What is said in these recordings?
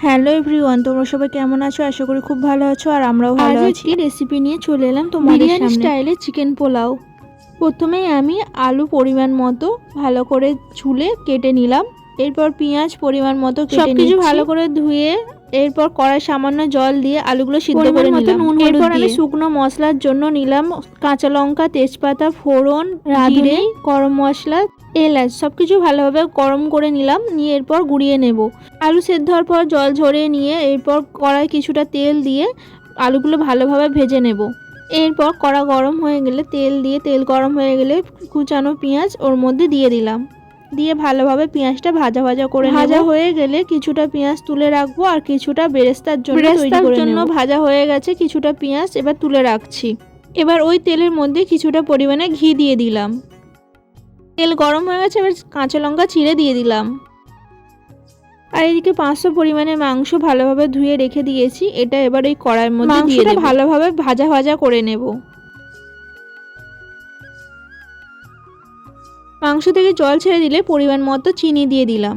Hello everyone তোমরা সবাই কেমন আছো? আশা করি খুব ভালো আছো আর আমরাও ভালো আছি। রেসিপি নিয়ে চলে এলাম তোমাদের সামনে। স্টাইলে চিকেন পোলাও। প্রথমে আমি আলু পরিমাণ মতো ভালো করে ছুলে কেটে নিলাম। এরপর পেঁয়াজ পরিমাণ মতো কেটে সবকিছু ভালো করে ধুয়ে এরপর কড়াই সামান্য জল দিয়ে আলুগুলো সিদ্ধ করে নিলাম। এরপর আমি। শুকনো মশলার জন্য নিলাম কাঁচা লঙ্কা তেজপাতা ফোড়ন রাঁধুনি, গরম মশলা এলাচ সব কিছু ভালোভাবে গরম করে নিলাম। নিয়ে এরপর গুঁড়িয়ে নেব। আলু সেদ্ধ হওয়ার পর জল ঝরিয়ে নিয়ে এরপর কড়াই কিছুটা তেল দিয়ে আলুগুলো ভালোভাবে ভেজে নেব। এরপর কড়া গরম হয়ে গেলে তেল দিয়ে তেল গরম হয়ে গেলে কুচানো পেঁয়াজ ওর মধ্যে দিয়ে দিলাম। দিয়ে ভালোভাবে পেঁয়াজটা ভাজা ভাজা করে ভাজা হয়ে গেলে কিছুটা পেঁয়াজ তুলে রাখব আর কিছুটা বেরেস্তার জন্য বেরেস্তার জন্য ভাজা হয়ে গেছে কিছুটা পেঁয়াজ এবার তুলে রাখছি। এবার ওই তেলের মধ্যে কিছুটা পরিমাণে ঘি দিয়ে দিলাম। তেল গরম হয়ে গেছে এবার কাঁচা লঙ্কা চিড়ে দিয়ে দিলাম। আর এদিকে পাঁচশো পরিমাণে মাংস ভালোভাবে ধুয়ে রেখে দিয়েছি এটা এবার এই কড়াইয়ের মধ্যে দিয়ে ভালোভাবে ভাজা ভাজা করে নেব। মাংস থেকে জল ছেড়ে দিলে পরিমাণ মতো চিনি দিয়ে দিলাম।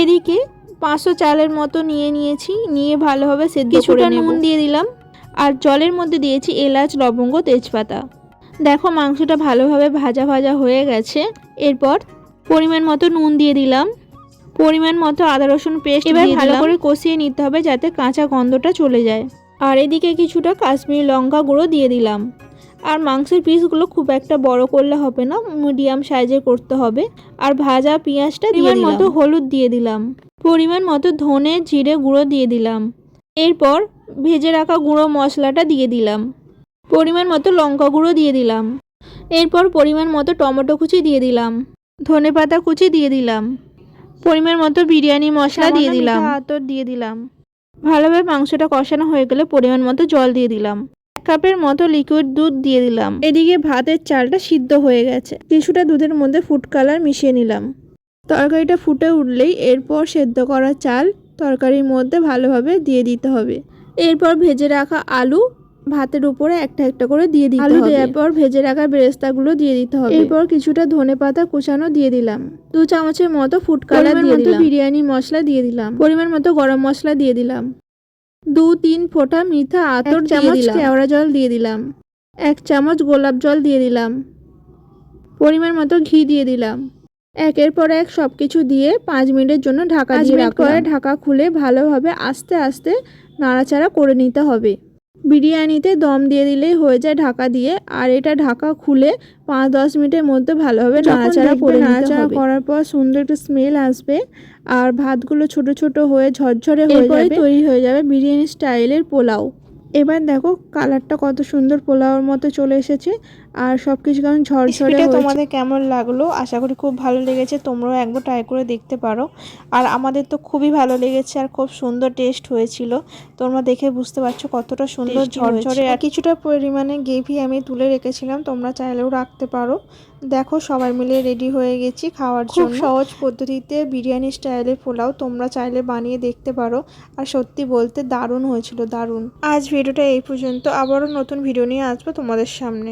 এদিকে পাঁচশো চালের মতো নিয়ে নিয়েছি নিয়ে ভালোভাবে সেদ্ধ করে কিছুটা নুন দিয়ে দিলাম আর জলের মধ্যে দিয়েছি এলাচ লবঙ্গ তেজপাতা। দেখো মাংসটা ভালোভাবে ভাজা ভাজা হয়ে গেছে। এরপর পরিমাণ মতো নুন দিয়ে দিলাম। পরিমাণ মতো আদা রসুন পেস্ট এবার ভালো করে কষিয়ে নিতে হবে যাতে কাঁচা গন্ধটা চলে যায়। আর এদিকে কিছুটা কাশ্মীরি লঙ্কা গুঁড়ো দিয়ে দিলাম। আর মাংসের পিসগুলো খুব একটা বড় করলে হবে না মিডিয়াম সাইজে করতে হবে। আর ভাজা পেঁয়াজটা দিয়ে মতো হলুদ দিয়ে দিলাম। পরিমাণ মতো ধনে জিরে গুঁড়ো দিয়ে দিলাম। এরপর ভেজে রাখা গুঁড়ো মশলাটা দিয়ে দিলাম। পরিমাণ মতো লঙ্কা গুঁড়ো দিয়ে দিলাম। এরপর পরিমাণ মতো টমেটো কুচি দিয়ে দিলাম। ধনে পাতা কুচি দিয়ে দিলাম। পরিমাণ মতো বিরিয়ানি মশলা দিয়ে দিলাম। আতর দিয়ে দিলাম। ভালোভাবে মাংসটা কষানো হয়ে গেলে পরিমাণ মতো জল দিয়ে দিলাম। কাপের মতো লিকুইড দুধ দিয়ে দিলাম। এদিকে ভাতের চালটা সিদ্ধ হয়ে গেছে। কিছুটা দুধের মধ্যে ফুড কালার মিশিয়ে নিলাম। তরকারিটা ফুটে উঠলেই এরপর সেদ্ধ করা চাল তরকারির মধ্যে ভালোভাবে দিয়ে দিতে হবে। এরপর ভেজে রাখা আলু ভাতের উপরে একটা একটা করে দিয়ে দিতে আলু দেওয়ার এরপর ভেজে রাখা বেরেস্তাগুলো দিয়ে দিতে হবে। এরপর কিছুটা ধনে পাতা কুচানো দিয়ে দিলাম। দু চামচের মতো ফুড কালার দিয়ে দিলাম। বিরিয়ানি মশলা দিয়ে দিলাম। পরিমাণ মতো গরম মশলা দিয়ে দিলাম। দু তিন ফোঁটা মিঠা আতর চামচ কেওড়া জল দিয়ে দিলাম। এক চামচ গোলাপ জল দিয়ে দিলাম। পরিমাণ মতো ঘি দিয়ে দিলাম। একের পর এক সব কিছু দিয়ে পাঁচ মিনিটের জন্য ঢাকা দিয়ে রাখলাম। ঢাকা খুলে ভালোভাবে আস্তে আস্তে নাড়াচাড়া করে নিতে হবে। বিরিয়ানিতে দম দিয়ে দিলেই হয়ে যায় ঢাকা দিয়ে। আর এটা ঢাকা খুলে পাঁচ দশ মিনিটের মধ্যে ভালোভাবে নাড়াচাড়া করে নাড়াচাড়া করার পর সুন্দর একটা স্মেল আসবে আর ভাতগুলো ছোট ছোট হয়ে ঝরঝরে হয়ে যাবে। তৈরি হয়ে যাবে বিরিয়ানি স্টাইলের পোলাও। এবার দেখো কালারটা কত সুন্দর পোলাওর মতো চলে এসেছে আর সব কিছু কেমন ঝরঝরে তোমাদের কেমন লাগল? আশা করি খুব ভালো লেগেছে তোমরাও একবার ট্রাই করে দেখতে পারো। আর আমাদের তো খুবই ভালো লেগেছে আর খুব সুন্দর টেস্ট হয়েছিল। তোমরা দেখে বুঝতে পারছ কতটা সুন্দর ঝরঝরে আর কিছুটা পরিমাণে গ্রেভি আমি তুলে রেখেছিলাম তোমরা চাইলেও রাখতে পারো। দেখো সবাই মিলে রেডি হয়ে গেছি খাওয়ার জন্য। সহজ পদ্ধতিতে বিরিয়ানি স্টাইলের পোলাও তোমরা চাইলে বানিয়ে দেখতে পারো। আর সত্যি বলতে দারুণ হয়েছিল দারুণ। আজ ভিডিওটা এই পর্যন্ত। আবারও নতুন ভিডিও নিয়ে আসব তোমাদের সামনে।